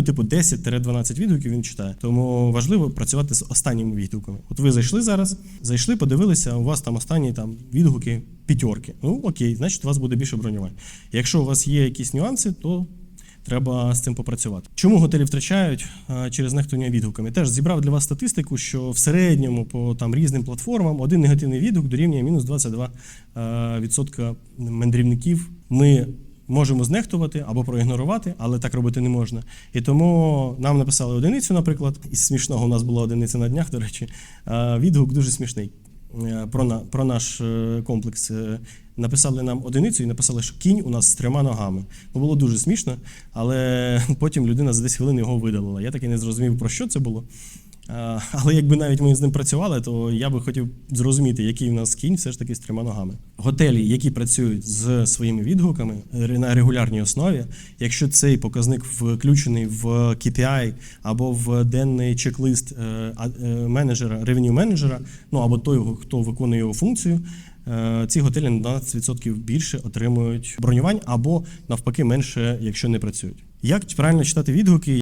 ну, типу, 10-12 відгуків він читає. Тому важливо працювати з останніми відгуками. От ви зайшли зараз, зайшли, подивилися, у вас там останні там відгуки п'ятерки. Ну окей, значить у вас буде більше бронювань. Якщо у вас є якісь нюанси, то Треба з цим попрацювати. Чому готелі втрачають через нехтування відгуками? Теж зібрав для вас статистику, що в середньому по там різним платформам один негативний відгук дорівнює мінус 22 а, відсотка мандрівників. Ми можемо знехтувати або проігнорувати, але так робити не можна. І тому нам написали одиницю, наприклад, із смішного у нас була одиниця на днях, до речі. Відгук дуже смішний. Е, Про, на, про наш е, комплекс е, написали нам одиницю і написали, що кінь у нас з трьома ногами. Ну, було дуже смішно, але потім людина за 10 хвилин його видалила. Я так і не зрозумів, про що це було. А, Але якби навіть ми з ним працювали, то я би хотів зрозуміти, який в нас кінь все ж таки з трьома ногами. Готелі, які працюють з своїми відгуками на регулярній основі, якщо цей показник включений в KPI або в денний чек-лист е, е, менеджера, ревеню менеджера, ну або той, хто виконує його функцію, е, ці готелі на 12% більше отримують бронювань або навпаки менше, якщо не працюють. Як правильно читати відгуки?